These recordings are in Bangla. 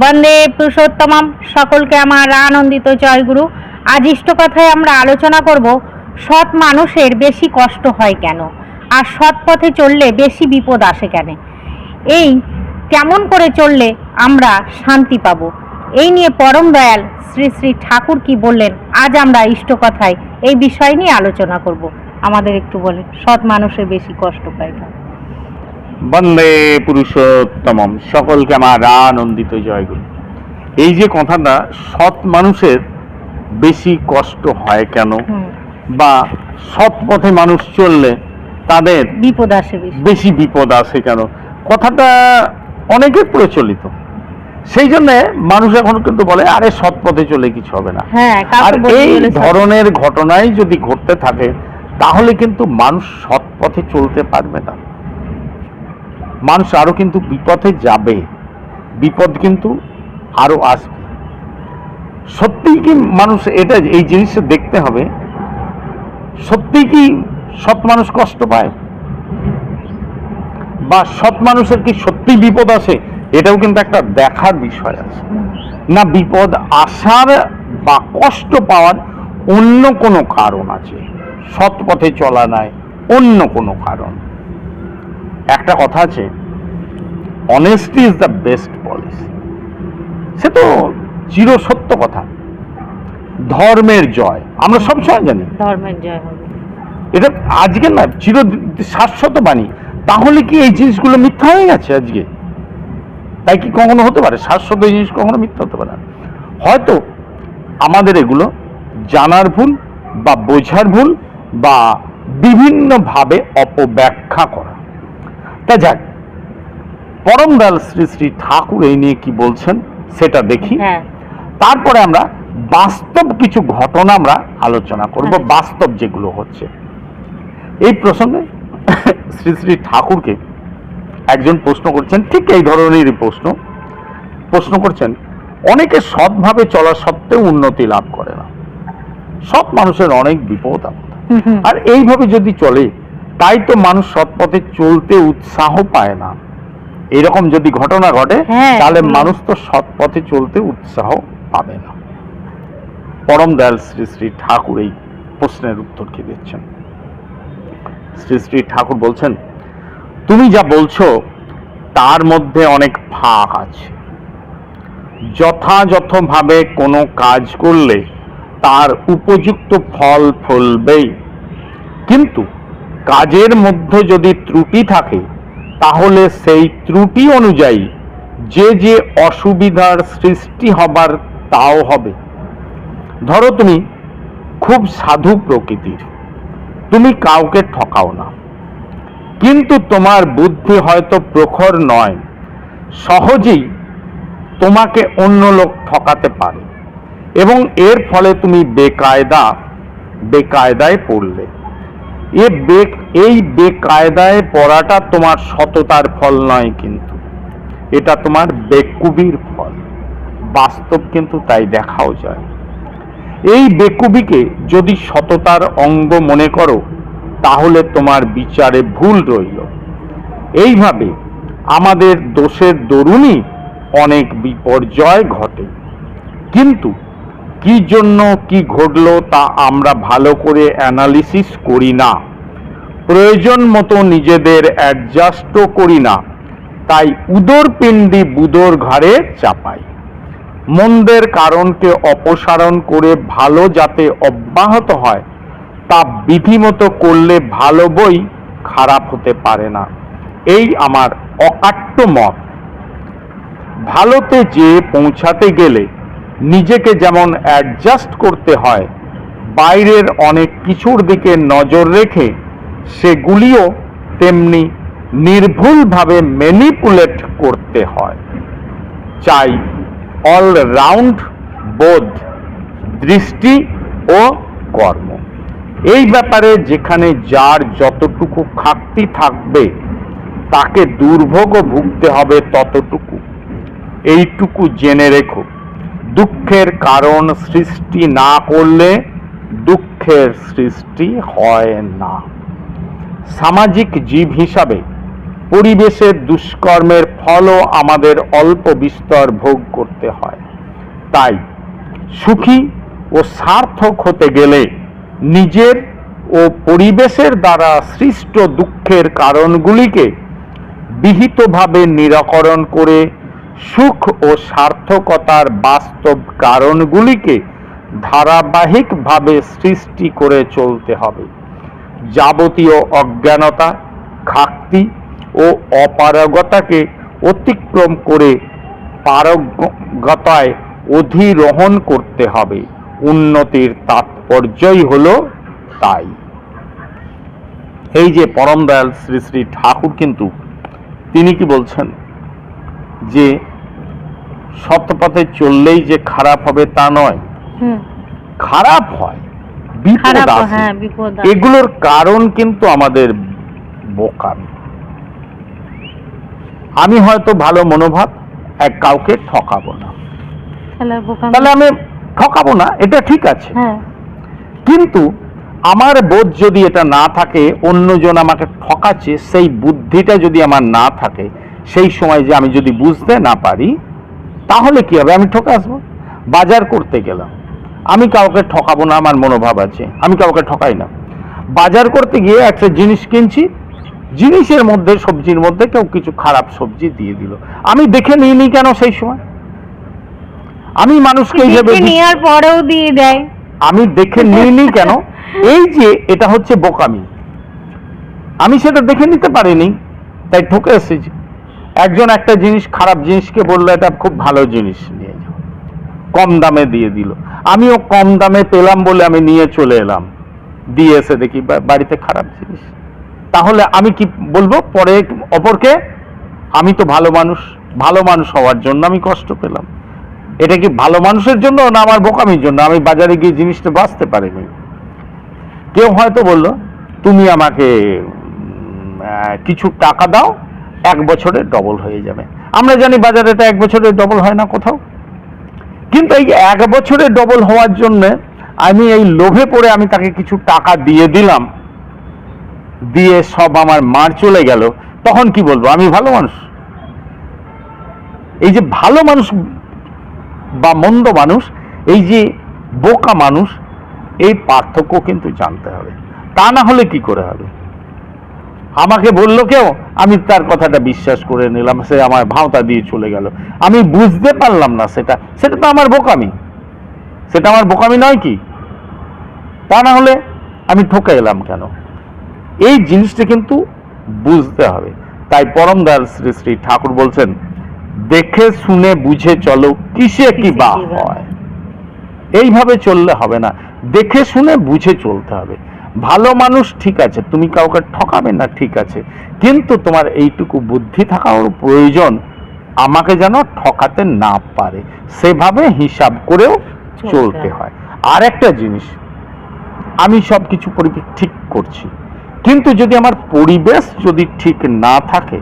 বন্দে পুরুষোত্তমম। সকলকে আমার আনন্দিত জয়গুরু। আজ ইষ্ট কথায় আমরা আলোচনা করব, সৎ মানুষের বেশি কষ্ট হয় কেন? আর সৎ পথে চললে বেশি বিপদ আসে কেন? এই কেমন করে চললে আমরা শান্তি পাব? এই নিয়ে পরম দয়াল শ্রী শ্রী ঠাকুর কি বললেন, আজ আমরা ইষ্ট কথায় এই বিষয় নিয়ে আলোচনা করব। আমাদের একটু বলেন, সৎ মানুষের বেশি কষ্ট পায় কেন? বন্দে পুরুষোত্তম সকলকে আমার আনন্দিত জয়গুরু এই যে কথাটা সৎ মানুষের বেশি কষ্ট হয় কেন? বা সৎ পথে মানুষ চললে তাদের বিপদ আসে বেশি। বিপদ আসে কেন? কথাটা অনেকের প্রচলিত। সেই জন্য মানুষ এখন কিন্তু বলে আরে সৎ পথে চলে কিছু হবে না। হ্যাঁ আর এই ধরনের ঘটনাই যদি ঘটতে থাকে তাহলে কিন্তু মানুষ সৎ পথে চলতে পারবে না। মানুষ আরও কিন্তু বিপথে যাবে। বিপদ কিন্তু আরও আসবে। সত্যিই কি মানুষ এটা, এই জিনিসটা দেখতে হবে, সত্যিই কি সৎ মানুষ কষ্ট পায়? বা সৎ মানুষের কি সত্যি বিপদ আসে? এটাও কিন্তু একটা দেখার বিষয় আছে। না বিপদ আসার বা কষ্ট পাওয়ার অন্য কোনো কারণ আছে। সৎ পথে চলা নাই, অন্য কোনো কারণ। একটা কথা আছে honesty is the best policy সে তো চিরসত্য কথা। ধর্মের জয় আমরা সবসময় জানি। ধর্মের জয় হবে। এটা আজকে না চির শাশ্বত বাণী। তাহলে কি এই জিনিসগুলো মিথ্যা হয়ে গেছে আজকে? তাই কি কখনো হতে পারে? শাশ্বত এই জিনিস কখনো মিথ্যা হতে পারে হয়তো আমাদের এগুলো জানার ভুল বা বোঝার ভুল বা বিভিন্নভাবে অপব্যাখ্যা করা। তা যাক পরম দয়াল শ্রী শ্রী ঠাকুর এই নিয়ে কি বলছেন সেটা দেখি। হ্যাঁ। তারপরে আমরা বাস্তব কিছু ঘটনা আমরা আলোচনা করব আচ্ছা। বাস্তব যেগুলো হচ্ছে। এই প্রসঙ্গে শ্রী শ্রী ঠাকুরকে একজন প্রশ্ন করছেন ঠিক এই ধরনেরই প্রশ্ন। প্রশ্ন করছেন অনেকে সৎভাবে চলা সত্ত্বেও উন্নতি লাভ করে না। সৎ মানুষের অনেক বিপদ আপদ। আর এইভাবে যদি চলে তাই তো মানুষ সৎ পথে চলতে উৎসাহ পায় না। এরকম যদি ঘটনা ঘটে হ্যাঁ, তাহলে মানুষ তো সৎ পথে চলতে উৎসাহ পাবে না। পরম দয়াল শ্রী শ্রী ঠাকুর এই প্রশ্নের উত্তর কি দিচ্ছেন? শ্রী শ্রী ঠাকুর বলছেন তুমি যা বলছো তার মধ্যে অনেক ফাঁক আছে। যথাযথভাবে কোনো কাজ করলে তার উপযুক্ত ফল ফলবেই। কিন্তু কাজের মধ্যে যদি ত্রুটি থাকে, তাহলে সেই ত্রুটি অনুযায়ী যে যে অসুবিধার সৃষ্টি হবার তাও হবে। ধরো তুমি খুব সাধু প্রকৃতির, তুমি কাউকে ঠকাও না। কিন্তু তোমার বুদ্ধি হয়তো প্রখর নয়, সহজেই তোমাকে অন্য লোক ঠকাতে পারে। এবং এর ফলে তুমি বেকায়দা, বেকায়দায় পড়লে। এ বে এই বেকায়দায় পড়াটা তোমার সততার ফল নয় কিন্তু। এটা তোমার বেকুবির ফল। বাস্তব কিন্তু তাই দেখাও যায়। এই বেকুবিকে যদি সততার অঙ্গ মনে করো, তাহলে তোমার বিচারে ভুল রইল। এইভাবে আমাদের দোষের দরুণই অনেক বিপর্যয় ঘটে। কিন্তু কি জন্য কি ঘটলো তা আমরা ভালো করে অ্যানালিসিস করি না। প্রয়োজন মতো নিজেদের অ্যাডজাস্টও করি না। তাই উদর পিণ্ডি বুদর ঘাড়ে চাপাই। মন্দের কারণকে অপসারণ করে ভালো যাতে অব্যাহত হয়, তা বিধিমতো করলে ভালো বই খারাপ হতে পারে না। এই আমার অকাট্য মত। ভালোতে যে পৌঁছাতে গেলে নিজেকে যেমন অ্যাডজাস্ট করতে হয়, বাইরের অনেক কিছুর দিকে নজর রেখে সেগুলিও তেমনি নির্ভুলভাবে ম্যানিপুলেট করতে হয়। চাই অলরাউন্ড বোধ, দৃষ্টি ও কর্ম। এই ব্যাপারে যেখানে যার যতটুকু খাক্তি থাকবে, তাকে দুর্ভোগও ভুগতে হবে ততটুকু। এইটুকু জেনে রেখো। দুঃখের কারণ সৃষ্টি না করলে দুঃখের সৃষ্টি হয় না। সামাজিক জীব হিসাবে পরিবেশের দুষ্কর্মের ফলও আমাদের অল্প বিস্তর ভোগ করতে হয়। তাই সুখী ও সার্থক হতে গেলে নিজের ও পরিবেশের দ্বারা সৃষ্ট দুঃখের কারণগুলিকে বিহিতভাবে নিরাকরণ করে সুখ ও সার্থকতার বাস্তব কারণগুলিকে ধারাবাহিকভাবে সৃষ্টি করে চলতে হবে। যাবতীয় অজ্ঞানতা, ঘাটতি ও অপারগতাকে অতিক্রম করে পারগতায় অধিরোহণ করতে হবে। উন্নতির তাৎপর্যই হলো তাই। এই যে পরম দয়াল শ্রী শ্রী ঠাকুর কিন্তু, তিনি কি বলছেন? যে সৎপথে চললেই যে খারাপ হবে তা নয়। খারাপ হয় বিপদ আসে। হ্যাঁ। এগুলোর কারণ কিন্তু আমাদের বোকামি আমি হয়তো ভালো মনোভাব এক কাউকে ঠকাবো না। তাহলে আমি ঠকাবো না এটা ঠিক আছে। হ্যাঁ। কিন্তু আমার বোধ যদি এটা না থাকে অন্যজন আমাকে ঠকাচ্ছে সেই বুদ্ধিটা যদি আমার না থাকে সেই সময় যে আমি যদি বুঝতে না পারি তাহলে কি হবে? আমি ঠকে আসব। বাজার করতে গেলাম। আমি কাউকে ঠকাবো না আমার মনোভাব আছে। আমি কাউকে ঠকাই না। বাজার করতে গিয়ে একটা জিনিস কিনছি। জিনিসের মধ্যে সবজির মধ্যে কেউ কিছু খারাপ সবজি দিয়ে দিল। আমি দেখে নিইনি কেন সেই সময়? আমি মানুষকে বিশ- নেওয়ার পরেও দিয়ে দেয়। আমি দেখে নিইনি কেন? এই যে এটা হচ্ছে বোকামি। আমি সেটা দেখে নিতে পারিনি তাই ঠকে এসেছি। একজন একটা জিনিস, খারাপ জিনিসকে বলল, এটা খুব ভালো জিনিস নিয়ে যাও। কম দামে দিয়ে দিল। আমিও কম দামে পেলাম বলে আমি নিয়ে চলে এলাম। দিয়ে এসে দেখি বাড়িতে খারাপ জিনিস। তাহলে আমি কি বলব, পরে অপরকে, আমি তো ভালো মানুষ ভালো মানুষ হওয়ার জন্য আমি কষ্ট পেলাম। এটা কি ভালো মানুষের জন্য না আমার বোকামির জন্য? আমি বাজারে গিয়ে জিনিসটা বাঁচতে পারিনি। কেউ হয়তো বলল, তুমি আমাকে কিছু টাকা দাও এক বছরে ডবল হয়ে যাবে। আমরা জানি বাজারে এক বছরে ডবল হয় না কোথাও। কিন্তু এই এক বছরে ডবল হওয়ার জন্য আমি এই লোভে পড়ে আমি তাকে কিছু টাকা দিয়ে দিলাম। দিয়ে সব আমার মার চলে গেল। তখন কি বলব? আমি ভালো মানুষ। এই যে ভালো মানুষ বা মন্দ মানুষ, এই যে বোকা মানুষ, এই পার্থক্য কিন্তু জানতে হবে। তা না হলে কি করে হবে? আমাকে বলল কেউ? আমি তার কথাটা বিশ্বাস করে নিলাম সে আমার ভাওতা দিয়ে চলে গেল। আমি বুঝতে পারলাম না সেটা। সেটা তো আমার বোকামি। সেটা আমার বোকামি নয় কি? তা না হলে আমি ঠকে এলাম কেন? এই জিনিসটা কিন্তু বুঝতে হবে। তাই পরম দয়াল শ্রী শ্রী ঠাকুর বলছেন দেখে শুনে বুঝে চলো কিসে কি বা। হয়। এইভাবে চললে হবে না। দেখে শুনে বুঝে চলতে হবে। ভালো মানুষ ঠিক আছে তুমি কাউকে ঠকাবে না ঠিক আছে কিন্তু তোমার এইটুকু বুদ্ধি থাকাও প্রয়োজন আমাকে যেন ঠকাতে না পারে। সেভাবে হিসাব করেও চলতে চলতে হয়। আর একটা জিনিস আমি সব কিছু পরিবেশ ঠিক করছি কিন্তু যদি আমার পরিবেশ যদি ঠিক না থাকে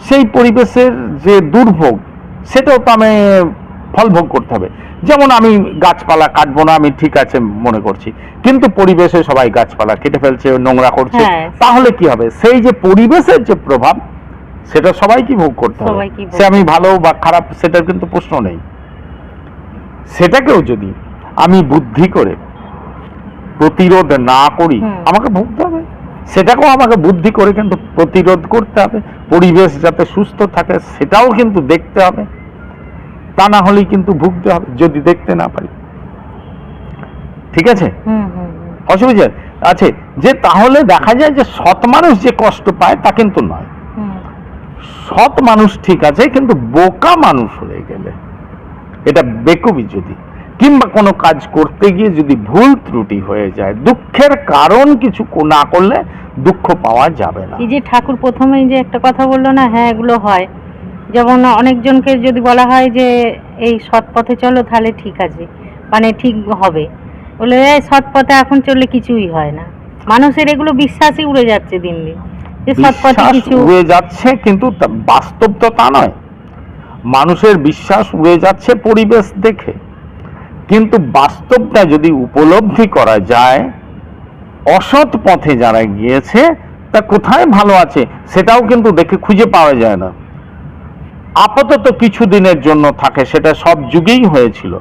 সেই পরিবেশের যে দুর্ভোগ সেটাও তো আমি ফলভোগ করতে হবে। যেমন আমি গাছপালা কাটবো না আমি ঠিক আছে মনে করছি। কিন্তু পরিবেশে সবাই গাছপালা কেটে ফেলছে নোংরা করছে। হ্যাঁ। তাহলে কি হবে? সেই যে পরিবেশের যে প্রভাব সেটা সবাই কি ভোগ করতে হবে। সে আমি ভালো বা খারাপ সেটার কিন্তু প্রশ্ন নেই। সেটাকেও যদি আমি বুদ্ধি করে প্রতিরোধ না করি আমাকে ভুগতে হবে সেটাকেও আমাকে বুদ্ধি করে কিন্তু প্রতিরোধ করতে হবে। পরিবেশ যাতে সুস্থ থাকে সেটাও কিন্তু দেখতে হবে। তা না হলেই কিন্তু ভুগতে হবে যদি দেখতে না পারি। ঠিক আছে। অসুবিধা আছে। যে তাহলে দেখা যায় যে সৎ মানুষ যে কষ্ট পায় তা কিন্তু নয়। সৎ মানুষ ঠিক আছে কিন্তু বোকা মানুষ হয়ে গেলে এটা বেকুবি যদি। কিংবা কোনো কাজ করতে গিয়ে যদি ভুল ত্রুটি হয়ে যায় দুঃখের কারণ কিছু কো- না করলে দুঃখ পাওয়া যাবে না। এই যে ঠাকুর প্রথমেই যে একটা কথা বলল না হ্যাঁ এগুলো হয়। যেমন অনেকজনকে যদি বলা হয় যে এই সৎ পথে চলো তাহলে ঠিক আছে। মানে ঠিক হবে। বলে এই সৎ পথে এখন চললে কিছুই হয় না। মানুষের এগুলো বিশ্বাসই উড়ে যাচ্ছে দিন দিন যে সৎ পথে কিছু উড়ে যাচ্ছে কিন্তু বাস্তব তো তা নয়। মানুষের বিশ্বাস উড়ে যাচ্ছে পরিবেশ দেখে। কিন্তু বাস্তবটা যদি উপলব্ধি করা যায় অসৎ পথে যারা গিয়েছে তা কোথায় ভালো আছে? সেটাও কিন্তু দেখে খুঁজে পাওয়া যায় না। আপাতত কিছু দিনের জন্য থাকে সেটা সব যুগেই হয়েছিল।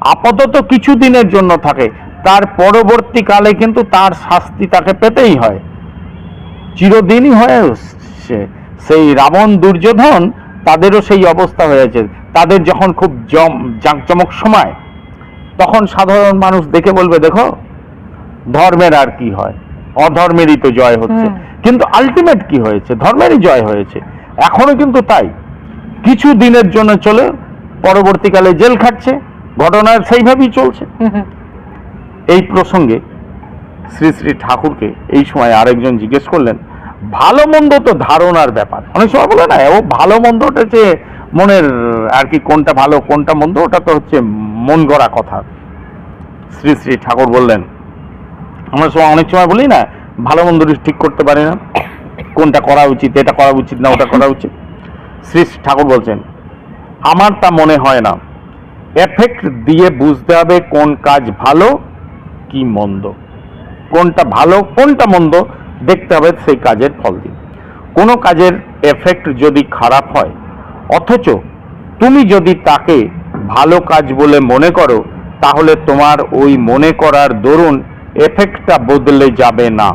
আপাতত কিছু দিনের জন্য থাকে তার পরবর্তীকালে কিন্তু তার শাস্তি তাকে পেতেই হয়। চিরদিনই হয়ে সেই রাবণ দুর্যোধন তাদেরও সেই অবস্থা হয়েছে। তাদের যখন খুব জম জাঁকজমক সময় তখন সাধারণ মানুষ দেখে বলবে দেখো ধর্মের আর কি হয়? অধর্মেরই তো জয় হচ্ছে। কিন্তু আলটিমেট কি হয়েছে? ধর্মেরই জয় হয়েছে। এখনও কিন্তু তাই। কিছু দিনের জন্য চলে পরবর্তীকালে জেল খাটছে ঘটনা সেইভাবেই চলছে। এই প্রসঙ্গে শ্রী শ্রী ঠাকুরকে এই সময় আরেকজন জিজ্ঞেস করলেন ভালো মন্দ তো ধারণার ব্যাপার। অনেক সময় বলে না ও ভালো মন্দটা যে মনের আর কি কোনটা ভালো কোনটা মন্দ ওটা তো হচ্ছে মন গড়া কথা। শ্রী শ্রী ঠাকুর বললেন আমরা সময় অনেক সময় বলি না ভালো মন্দ ঠিক করতে পারি না। কোনটা করা উচিত এটা করা উচিত না ওটা করা উচিত। শ্রী ঠাকুর বলছেন, আমার তা মনে হয় না। এফেক্ট দিয়ে বুঝতে হবে কোন কাজ ভালো, কি মন্দ। কোনটা ভালো, কোনটা মন্দ, দেখতে হবে সেই কাজের ফল দিয়ে। কোনো কাজের এফেক্ট যদি খারাপ হয়, অথচ তুমি যদি তাকে ভালো কাজ বলে মনে করো, তাহলে তোমার ওই মনে করার দরুন এফেক্টটা বদলে যাবে না।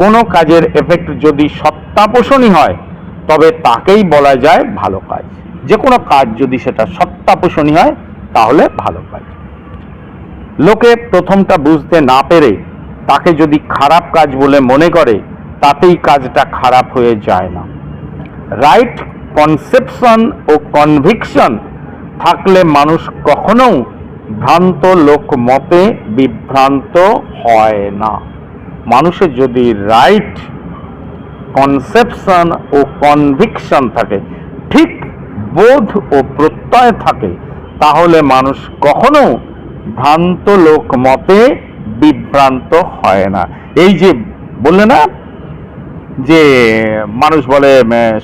কোনো কাজের এফেক্ট যদি সত্তাপোষণী হয় তবে তাকেই বলা যায় ভালো কাজ। যে কোনো কাজ যদি সেটা সত্তাপোষণী হয়, তাহলে ভালো কাজ। লোকে প্রথমটা বুঝতে না পেরে তাকে যদি খারাপ কাজ বলে মনে করে, তাতেই কাজটা খারাপ হয়ে যায় না। রাইট কনসেপশন ও কনভিকশন থাকলে মানুষ কখনো ভ্রান্ত লোক মতে বিভ্রান্ত হয় না। মানুষের যদি রাইট কনসেপশন ও কনভিকশন থাকে ঠিক বোধ ও প্রত্যয় থাকে তাহলে মানুষ কখনো ভ্রান্ত লোক মতে বিভ্রান্ত হয় না। এই যে বললে না যে মানুষ বলে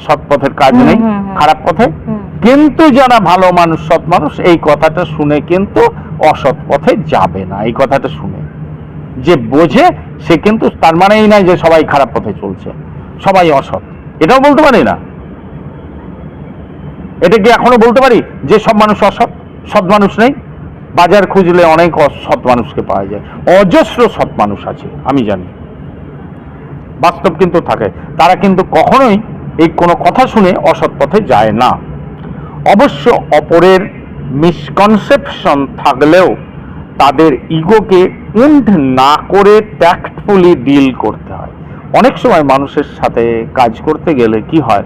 সৎ পথের কাজ নেই। খারাপ পথে কিন্তু যারা ভালো মানুষ সৎ মানুষ এই কথাটা শুনে কিন্তু অসৎ পথে যাবে না এই কথাটা শুনে। যে বোঝে সে কিন্তু তার মানে এই নয় যে সবাই খারাপ পথে চলছে। সবাই অসৎ। এটাও বলতে পারি না। এটা কি এখনও বলতে পারি যে সব মানুষ অসৎ? সৎ মানুষ নেই। বাজার খুঁজলে অনেক অসৎ মানুষকে পাওয়া যায়। অজস্র সৎ মানুষ আছে, আমি জানি। বাস্তব কিন্তু থাকে। তারা কিন্তু কখনোই এই কোনো কথা শুনে অসৎ পথে যায় না। অবশ্য অপরের মিসকনসেপশন থাকলেও তাদের ইগোকে উন্ড না করে ট্যাক্টফুলি ডিল করতে অনেক সময় মানুষের সাথে কাজ করতে গেলে কি হয়?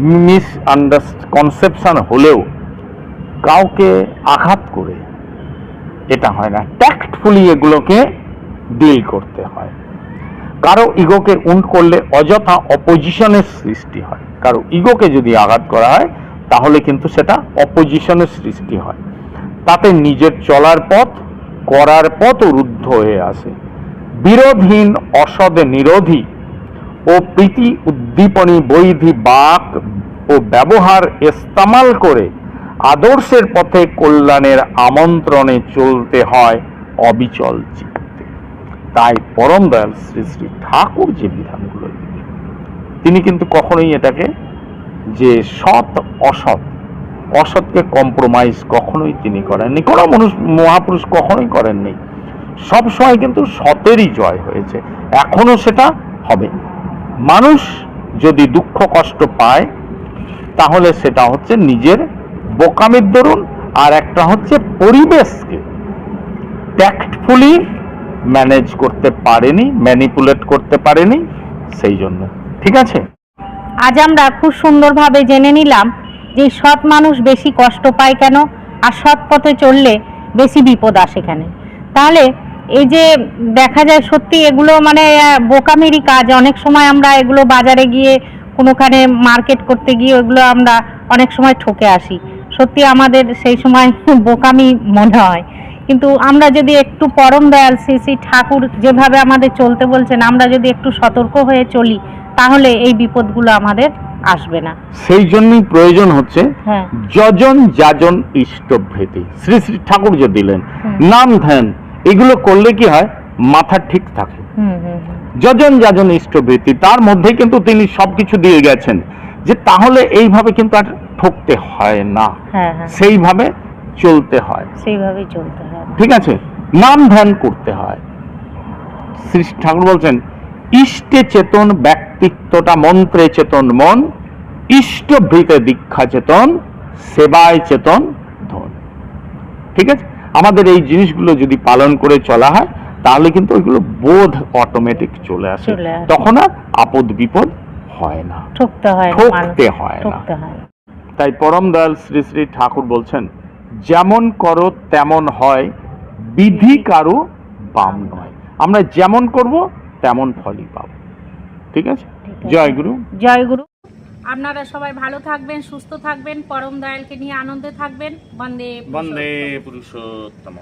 মিস কনসেপশন হলেও কাউকে আঘাত করে এটা হয় না। ট্যাক্টফুলি এগুলোকে ডিল করতে হয়। কারও ইগোকে উন্ড করলে অযথা অপোজিশনের সৃষ্টি হয়। কারও ইগোকে যদি আঘাত করা হয়, তাহলে কিন্তু সেটা অপোজিশনের সৃষ্টি হয়। তাতে নিজের চলার পথ, করার পথ রুদ্ধ হয়ে আসে। বিরোধহীন, অসদ নিরোধী ও প্রীতি উদ্দীপনী বৈধি বাক ও ব্যবহার ইস্তামাল করে আদর্শের পথে কল্যাণের আমন্ত্রণে চলতে হয় অবিচল চিত্তে। তাই পরম দয়াল শ্রী শ্রী ঠাকুর যে বিধানগুলো তিনি কিন্তু কখনোই এটাকে যে সৎ, অসৎ, অসৎকে কম্প্রোমাইজ কখনোই তিনি করেননি। কোনো মানুষ, মহাপুরুষ কখনোই করেননি। সব সময় কিন্তু সতেরই জয় হয়েছে। এখনও সেটা হবে। মানুষ যদি দুঃখ কষ্ট পায়, তাহলে সেটা হচ্ছে নিজের বোকামির দরুন আর একটা হচ্ছে পরিবেশকে ট্যাক্টফুলি ম্যানেজ করতে পারেনি ম্যানিপুলেট করতে পারেনি, সেই জন্য। ঠিক আছে? আজ আমরা খুব সুন্দরভাবে জেনে নিলাম যে সৎ মানুষ বেশি কষ্ট পায় কেন আর সৎ পথে চললে বেশি বিপদ আসে এখানে তাহলে এই যে দেখা যায় সত্যি এগুলো মানে বোকামেরই কাজ। অনেক সময় আমরা এগুলো বাজারে গিয়ে কোনোখানে মার্কেট করতে গিয়ে ওগুলো আমরা অনেক সময় ঠকে আসি। সত্যি আমাদের সেই সময় বোকামি মনে হয়। কিন্তু আমরা যদি একটু পরম দয়াল শ্রী শ্রী ঠাকুর যেভাবে আমাদের চলতে বলছেন আমরা যদি একটু সতর্ক হয়ে চলি তাহলে এই বিপদগুলো আমাদের আসবে না। সেই জন্যই প্রয়োজন হচ্ছে হ্যাঁ। যজন যাজন ইষ্টভৃতি। শ্রী শ্রী ঠাকুর যে দিলেন নাম ধ্যান। এগুলো করলে কি হয়? মাথা ঠিক থাকে। যজন যাজন ইষ্টবৃত্তি তার মধ্যে কিন্তু তিনি সবকিছু দিয়ে গেছেন। যে তাহলে এইভাবে কিন্তু আর ঠকতে হয় না। হ্যাঁ হ্যাঁ। সেইভাবে চলতে হয়। সেইভাবেই চলতে হয়। ঠিক আছে? নাম ধ্যান করতে হয়। শ্রী ঠাকুর বলছেন ইষ্টে চেতন ব্যক্তিত্বটা মন্ত্রে চেতন মন ইষ্টভৃতে দীক্ষা চেতন সেবায় চেতন ধন। ঠিক আছে? আমাদের এই জিনিসগুলো যদি পালন করে চলা হয় তাহলে কিন্তু ওইগুলো বোধ অটোমেটিক চলে আসে। তখন আর আপদ বিপদ হয় না। ঠকতে হয় না ঠকতে হয়। তাই পরম দয়াল শ্রী শ্রী ঠাকুর বলছেন যেমন করো তেমন হয় বিধি। কারও বাম নয়। আমরা যেমন করব তেমন ফলই পাব। ঠিক আছে? ঠিক আছে। জয় গুরু। জয় গুরু। আপনারা সবাই ভালো থাকবেন সুস্থ থাকবেন পরম দয়ালকে নিয়ে আনন্দে থাকবেন। বন্দে বন্দে পুরুষোত্তম।